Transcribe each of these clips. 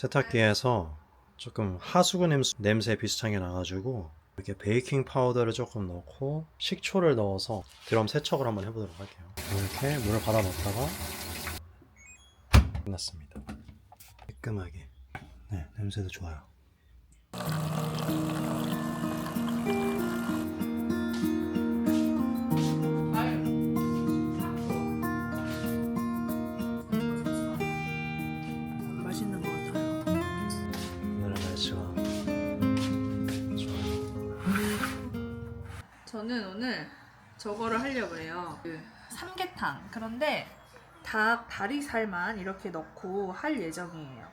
세탁기에서 조금 하수구 냄새, 냄새 비슷한 게 나가지고 이렇게 베이킹 파우더를 조금 넣고 식초를 넣어서 드럼 세척을 한번 해보도록 할게요. 이렇게 물을 받아 넣다가 끝났습니다. 깔끔하게. 네, 냄새도 좋아요. 저는 오늘 저거를 하려고 해요. 그 삼계탕. 그런데 닭 다리살만 이렇게 넣고 할 예정이에요.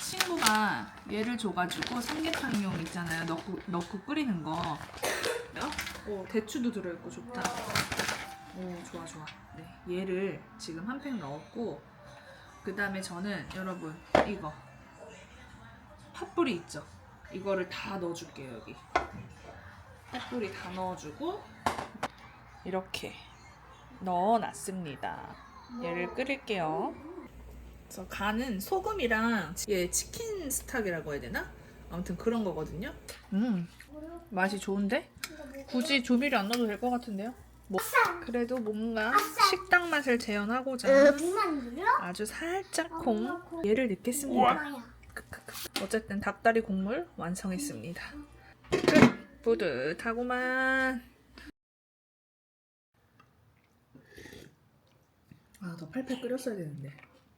친구가 얘를 줘가지고 삼계탕용 있잖아요. 넣고, 넣고 끓이는 거. 오, 대추도 들어있고 좋다. 오, 좋아, 좋아. 네, 얘를 지금 한 팩 넣었고, 그 다음에 저는 여러분, 이거. 팥뿌리 있죠? 이거를 다 넣어줄게요, 여기. 팥뿌리 다 넣어주고 이렇게 넣어놨습니다. 얘를 끓일게요. 그래서 간은 소금이랑 얘 치킨 스탁이라고 해야 되나? 아무튼 그런 거거든요. 음 맛이 좋은데? 굳이 조미료 안 넣어도 될 것 같은데요? 뭐 그래도 뭔가 식당 맛을 재현하고자 눌러? 아주 살짝 콩 얘를 넣겠습니다. 뭐야? 어쨌든 닭다리 국물 완성했습니다. 끝! 뿌듯하구만. 아, 더 팔팔 끓였어야 되는데.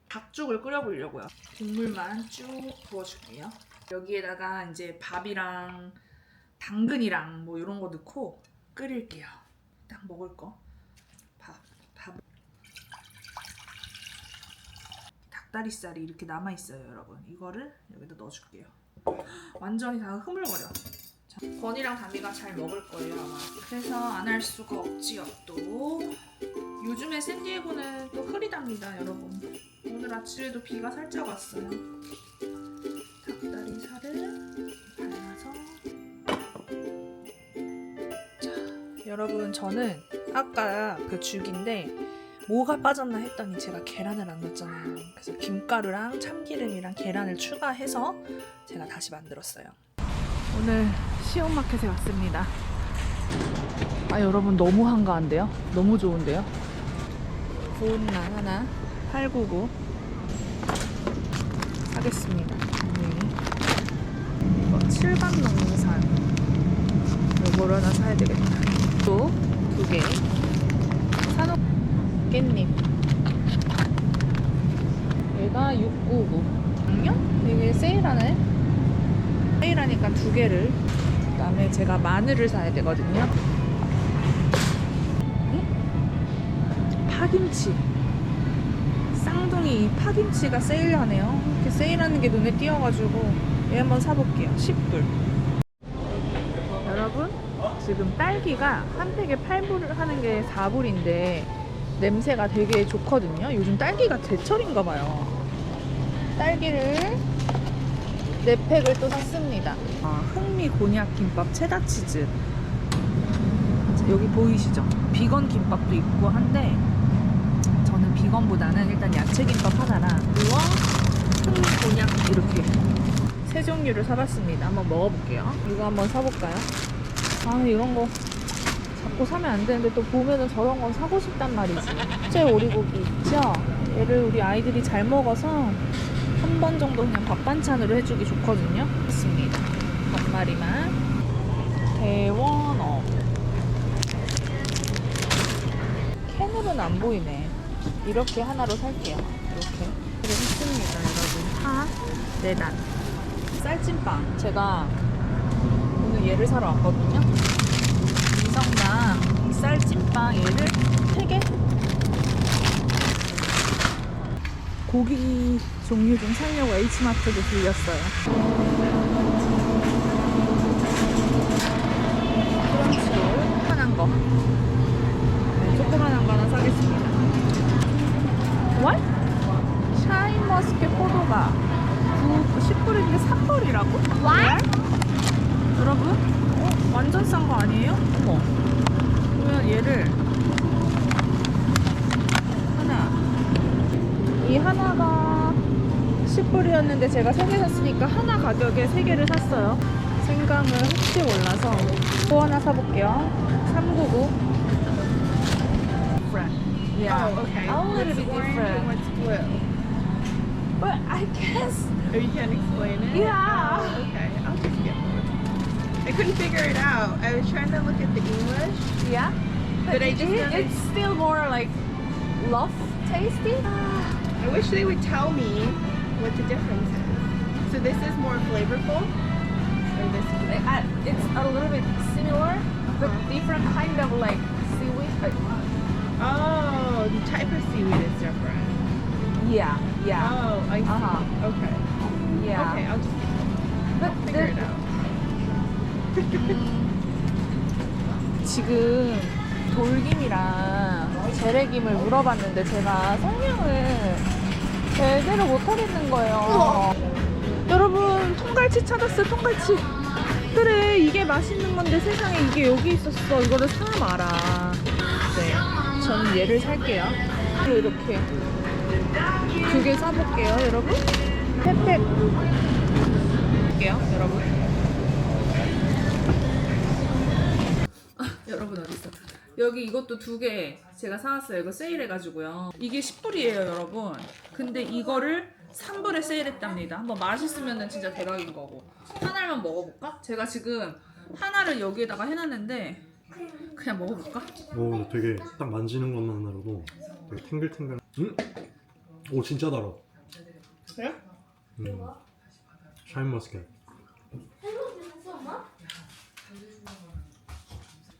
닭죽을 끓여보려고요. 국물만 쭉 부어줄게요. 여기에다가 이제 밥이랑 당근이랑 뭐 이런 거 넣고 끓일게요. 딱 먹을 거. 밥, 밥. 닭다리살이 이렇게 남아 있어요, 여러분. 이거를 여기다 넣어줄게요. 완전히 다 흐물거려. 자, 건이랑 담비가 잘 먹을 거예요, 아마. 그래서 안 할 수가 없지요, 또. 요즘에 샌디에고는 또 흐리답니다, 여러분. 오늘 아침에도 비가 살짝 왔어요. 닭다리살을 발라서. 자, 여러분, 저는 아까 그 죽인데 뭐가 빠졌나 했더니 제가 계란을 안 넣었잖아요. 그래서 김가루랑 참기름이랑 계란을 추가해서 제가 다시 만들었어요. 오늘 시온마켓에 왔습니다. 아 여러분 너무 한가한데요? 너무 좋은데요? 좋은 날 하나 899 사겠습니다. 분명히. 이거 7반 농산 요거를 하나 사야 되겠다. 또 두 개. 산호 깻잎 얘가 699 작년? 되게 세일하네 세일하니까 두 개를 그 다음에 제가 마늘을 사야 되거든요 응? 파김치 쌍둥이 이 파김치가 세일하네요 이렇게 세일하는 게 눈에 띄어가지고 얘 한번 사볼게요 10불 여러분 지금 딸기가 한 팩에 8불 하는 게 4불인데 냄새가 되게 좋거든요. 요즘 딸기가 제철인가 봐요. 딸기를 네 팩을 또 샀습니다. 아, 흑미 곤약 김밥 체다 치즈. 자, 여기 보이시죠? 비건 김밥도 있고 한데 저는 비건보다는 일단 야채 김밥 하나랑 우와 흑미 곤약 이렇게 세 종류를 사봤습니다. 한번 먹어볼게요. 이거 한번 사볼까요? 아 이런 거 자꾸 사면 안 되는데 또 보면은 저런 건 사고 싶단 말이지. 째 오리고기 있죠? 얘를 우리 아이들이 잘 먹어서 한 번 정도 그냥 밥 반찬으로 해주기 좋거든요. 마리만. 대원어. 캔으로는 안 보이네. 이렇게 하나로 살게요. 이렇게. 그래 했습니다, 여러분. 파, 네단. 쌀찐빵. 제가 오늘 얘를 사러 왔거든요. 이성당 이 쌀찐빵 얘를 3개 고기 종류 좀 사려고 H마트도 들렸어요 크런치롤 조그만한 거 네, 조그만한 거 하나 사겠습니다 월? 포도가 9, 10불인데 3불이라고? 월? 여러분 어? 완전 싼 거 아니에요? 어머. 그러면 얘를 하나. 이 하나가 10불이었는데 제가 3개 샀으니까 하나 가격에 3개를 샀어요. 생강을 혹시 몰라서 또 하나 사볼게요. 399. Yeah. Oh, okay. A little bit different. And what's blue? But I guess Oh, you can't explain it? Yeah. Oh, okay, I'll just get one. I couldn't figure it out. I was trying to look at the English. yeah. But I just it- it's still more like love tasty. I wish they would tell me what the difference is. So this is more flavorful? Or this I- It's a little bit similar, but uh-huh. different kind of like seaweed. Oh, the type of seaweed is different. Yeah, yeah, Oh, I see. Uh-huh. Okay. yeah. Okay, I'll just But figure it out. 지금 돌김이랑 재래김을 물어봤는데 제가 설명을 제대로 못하겠는 거예요. 여러분 통갈치 찾았어요 통갈치. 그래 이게 맛있는 건데 세상에 이게 여기 있었어. 이거를 사 말아. 네, 저는 얘를 살게요. 이렇게 두 개 사볼게요, 여러분. 팩팩. 볼게요, 여러분. 여러분 어디 있어? 여기 이것도 두 개 제가 사왔어요. 이거 세일해가지고요. 이게 10불이에요, 여러분. 근데 이거를 3불에 세일했답니다. 한번 맛있으면 진짜 대박인 거고. 하나만 먹어볼까? 제가 지금 하나를 여기에다가 해놨는데 그냥 먹어볼까? 오 되게 딱 만지는 것만으로도 되게 탱글탱글 음? 오 진짜 달아 그래? 음. 샤인 머스켓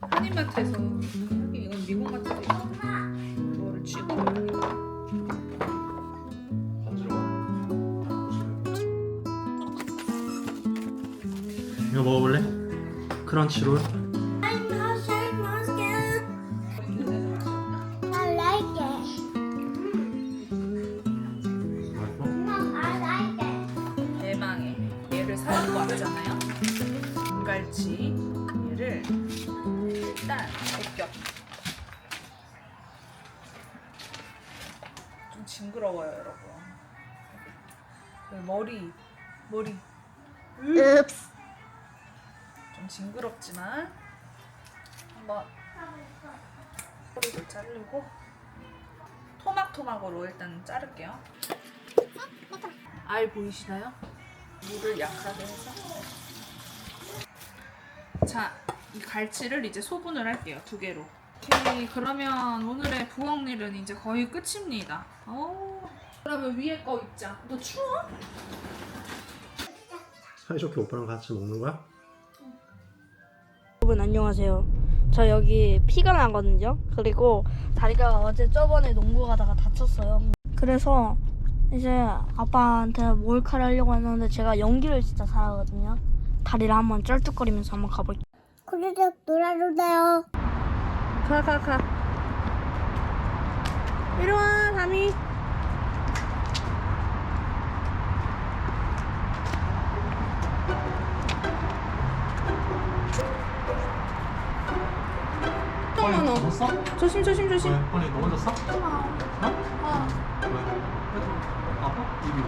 한인마트에서 하긴 이건 미국 마트도 있고 이거를 쥐고 이거 먹어볼래? 크런치롤 꼬리도 자르고 토막토막으로 일단 자를게요. 알 보이시나요? 물을 약하게 해서 자, 이 갈치를 이제 소분을 할게요. 두 개로. 오케이, 그러면 오늘의 부엌일은 이제 거의 끝입니다. 오. 그러면 위에 거 입자. 너 추워? 사이좋게 오빠랑 같이 먹는 거야? 여러분 안녕하세요. 저 여기 피가 나거든요. 그리고 다리가 어제 저번에 농구 가다가 다쳤어요. 그래서 이제 아빠한테 몰카를 하려고 했는데 제가 연기를 진짜 잘하거든요. 다리를 한번 쩔뚝거리면서 한번 가볼게요. 구르륵 놀아주세요. 가, 가, 가. 이리 와, 담이. 잠깐만, 너. 먹었어? 조심, 조심, 조심. 왜? 허니 넘어졌어? 어? 왜? 아파? 입이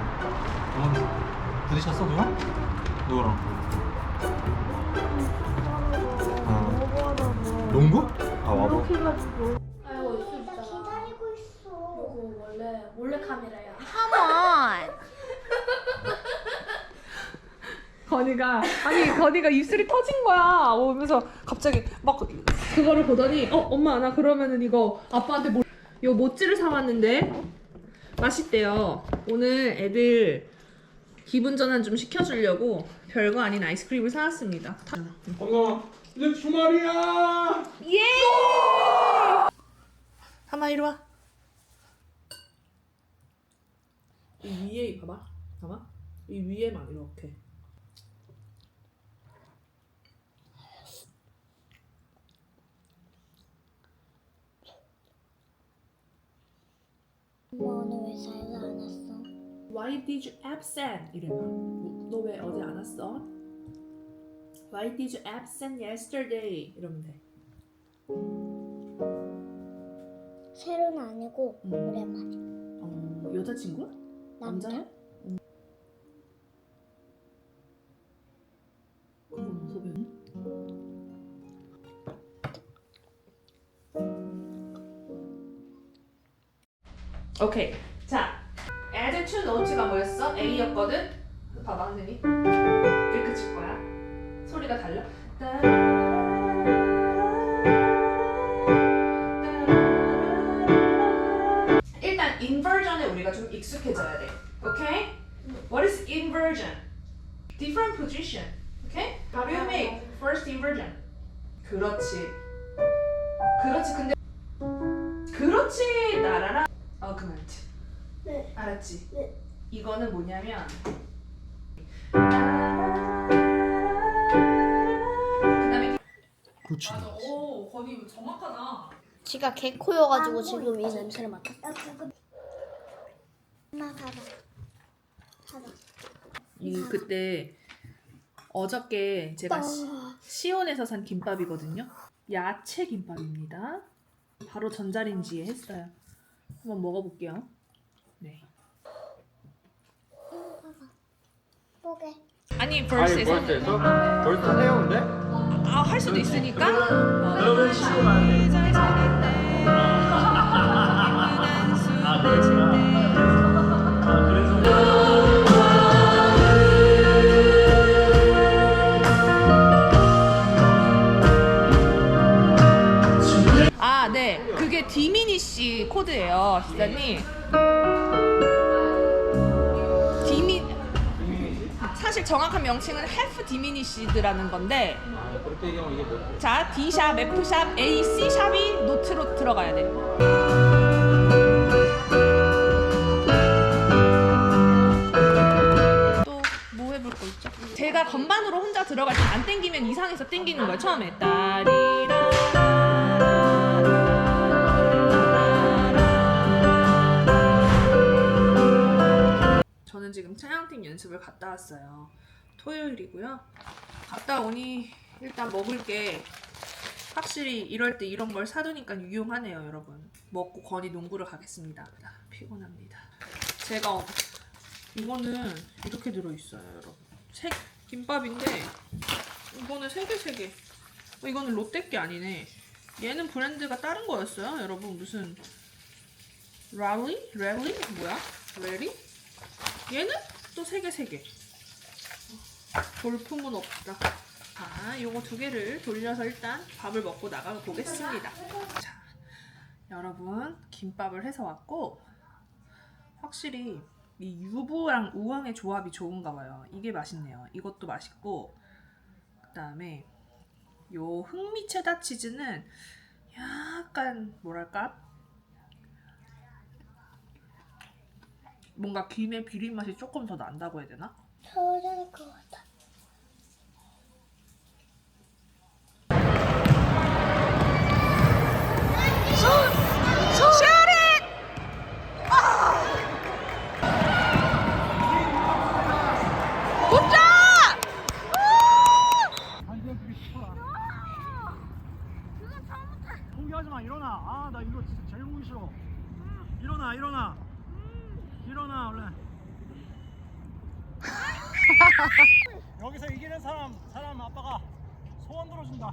넘어졌어 부딪혔어 누가? 누구랑? 어. 농구? 아 와보 아이고 있어 기다리고 있어. 이거 원래 몰래 카메라야. 건이가 아니 건이가 입술이 터진 거야. 오면서 갑자기 막 그거를 보더니 어 엄마 나 그러면은 이거 아빠한테 뭐, 요 모찌를 사왔는데? 맛있대요. 오늘 애들 기분 전환 좀 시켜주려고 별거 아닌 아이스크림을 사왔습니다. 다- 건강아 이제 주말이야! 예! 하마 이리 와. 이 위에 봐봐, 봐봐. 이 위에만 이렇게. 엄마 오늘 왜 사이즈 안 왔어? Why did you absent? 이래봐. 너 왜 어제 안 왔어? Why did you absent yesterday? 이러면 돼. 새로는 아니고 음. 오랜만에. 어, 여자친구야? 남자. 남자야? 오케이. 자, to note가 뭐였어? A였거든. 봐봐, 선생님. 이렇게 칠 거야. 소리가 달라. 일단 inversion에 우리가 좀 익숙해져야 돼. 오케이? What is inversion? Different position. 오케이? How do you make first inversion? 그렇지. 그렇지. 근데 그렇지. 나라라. Augment. 네. 알았지? 네. 이거는 뭐냐면 그다음에 후추. 오 건이 정확하다. 지가 개코여가지고 지금 이 냄새를 맡아. 엄마 봐봐. 봐봐. 이 그때 어저께 제가 시, 시온에서 산 김밥이거든요. 야채 김밥입니다. 바로 전자레인지에 했어요. 한번 먹어볼게요. 네. 보게. 아니 벌스에서 벌써에서? 벌써 해요 근데? 아 할 수도 있으니까. 시고 가야 돼. 아 그래서 디미니시 코드예요, 기자님. 디미 사실 정확한 명칭은 half diminished라는 건데 아 그렇게 얘기하면 이게 뭐 자, D샵, F샵, A, C샵이 노트로 들어가야 돼. 또 뭐 해볼 거 있죠? 제가 건반으로 혼자 들어갈 때 안 땡기면 이상해서 땡기는 거예요, 처음에. 따리 저는 지금 차양팀 연습을 갔다 왔어요. 토요일이고요. 갔다 오니 일단 먹을 게 확실히 이럴 때 이런 걸 사두니까 유용하네요, 여러분. 먹고 건이 농구를 가겠습니다. 아, 피곤합니다. 제가 어- 이거는 이렇게 들어있어요, 여러분. 색 김밥인데 이거는 세 개 세 개. 어, 이거는 롯데 게 아니네. 얘는 브랜드가 다른 거였어요, 여러분. 무슨 랄리? 랠리? 뭐야? 랠리? 얘는 또 세 개 세 개. 볼품은 없다. 자, 요거 두 개를 돌려서 일단 밥을 먹고 나가 보겠습니다. 자, 여러분 김밥을 해서 왔고 확실히 이 유부랑 우엉의 조합이 좋은가 봐요. 이게 맛있네요. 이것도 맛있고 그 다음에 요 흑미 체다 치즈는 약간 뭐랄까 뭔가 김의 비린 맛이 조금 더 난다고 해야 되나? 서울 것 같아. 포기하지 마 일어나 아 나 이거 진짜 제일 보기 싫어 일어나 일어나 일어나 얼른 여기서 이기는 사람 사람 아빠가 소원 들어준다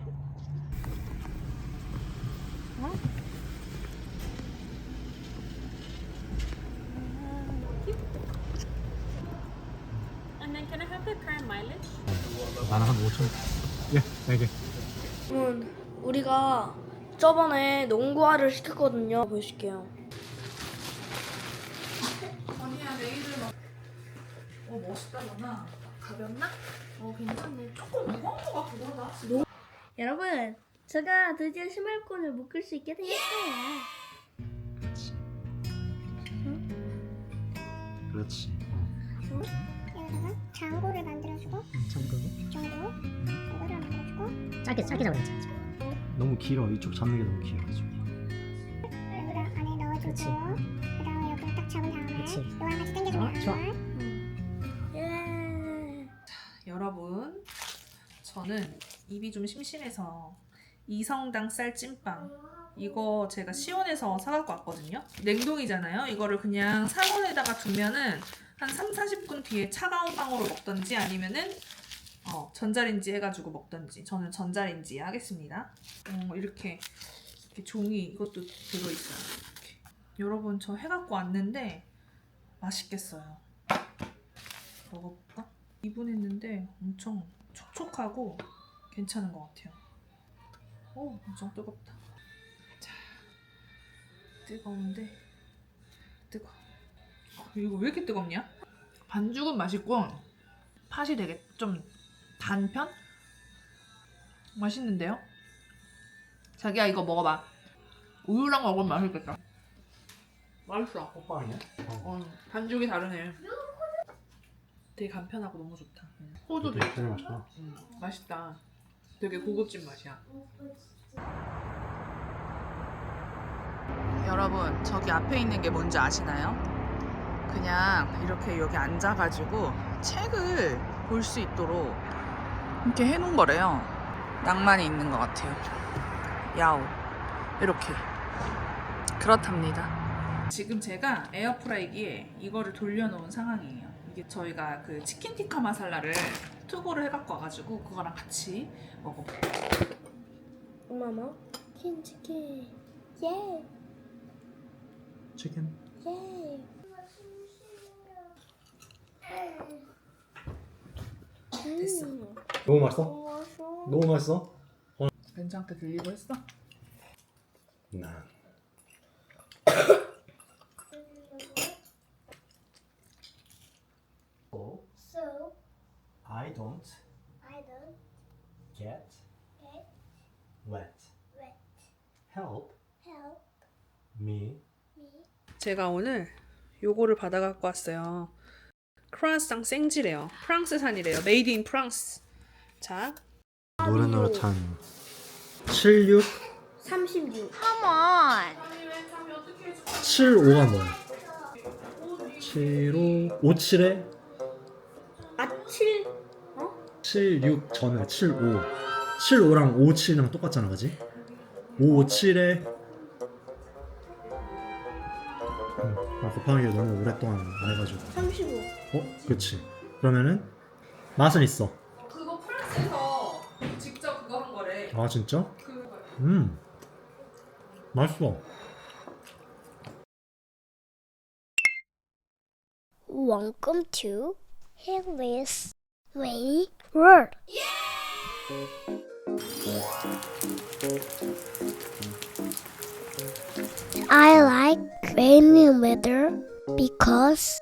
And then can I have the current mileage? 나는 한 5천 예 4개 여러분, 우리가 저번에 농구화를 시켰거든요. 보여줄게요. 언니야 내일을 막. 어 멋있다 너나. 가볍나? 어 괜찮네. 조금 무거운 거 같기도 하다. 여러분, 제가 드디어 심할권을 묶을 수 있게 되었어요. 그렇지 여기다가 장고를 만들어주고, 참고 정도 이거를 만들어주고, 짧게 짧게 잡아야지. 너무 길어 이쪽 잡는 게 너무 길어가지고 안에 넣어주고, 그렇지. 그다음에 여기를 딱 잡은 다음에 그렇지. 이거랑 같이 당겨주면 어, 좋아. 예. 여러분 저는 입이 좀 심심해서 이성당 쌀 찐빵 이거 제가 시원해서 사갖고 왔거든요 냉동이잖아요 이거를 그냥 상온에다가 두면은 한 3, 40분 뒤에 차가운 빵으로 먹던지 아니면은 어, 전자레인지 해가지고 먹던지 저는 전자레인지에 하겠습니다 어, 이렇게 이렇게 종이 이것도 들어있어요 이렇게 여러분 저 해갖고 왔는데 맛있겠어요. 먹어볼까? 2분 했는데 엄청 촉촉하고 괜찮은 것 같아요. 오, 엄청 뜨겁다. 자, 뜨거운데 뜨거. 어, 이거 왜 이렇게 뜨겁냐? 반죽은 맛있고 팥이 되게 좀 단 편? 맛있는데요? 자기야 이거 먹어봐. 우유랑 먹으면 맛있겠다. 맛있어. 호빵이야? 어, 반죽이 다르네. 되게 간편하고 너무 좋다. 음. 호두도 있고. 되게 맛있다. 음, 맛있다. 되게 고급진 맛이야. 여러분, 저기 앞에 있는 게 뭔지 아시나요? 그냥 이렇게 여기 앉아가지고 책을 볼 수 있도록 이렇게 해놓은 거래요. 낭만이 있는 것 같아요. 야오. 이렇게. 그렇답니다. 지금 제가 에어프라이기에 이거를 돌려놓은 상황이에요. 이게 저희가 그 치킨 티카 마살라를 투고를 해갖고 와가지고 그거랑 같이 먹어볼게요. 엄마마 킨치킨 예 치킨. 예. 됐어. 너무 맛있어? 너무 맛있어? 괜찮게 들리고 했어? 난. So I don't I don't get get wet. wet. Help Help me. me. 제가 오늘 요거를 받아 갖고 왔어요. 크로아상 생지래요. 프랑스산이래요. 메이드 인 프랑스. 자, 노릇노릇한 76 36 75가 뭐야? 75 57에? 아7 76 전에 75 75랑 57랑 똑같잖아 그지? 57에? 음, 아 곱하기를 너무 오랫동안 안 해가지고. 35 어? 그치. 그러면은 맛은 있어 그거 프랑스에서 직접 그거 한 거래. 아 진짜? 그음 맛있어 Welcome to Hillis Rainy World. I like rainy weather because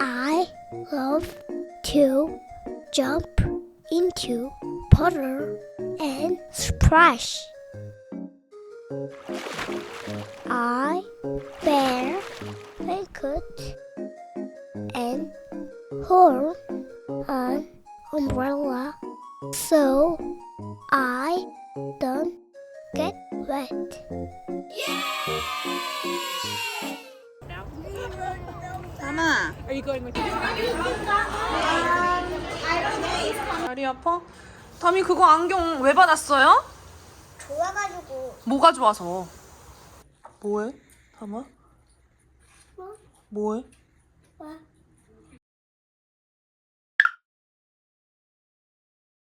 I love to jump into puddle and splash. I wear raincoat and hold an umbrella so I don't get wet. 다마. 이거 이거. 다리 아파? 담이 그거 안경 왜 받았어요? 좋아가지고 뭐가 좋아서? 뭐해? 담아? 뭐? 뭐해? 와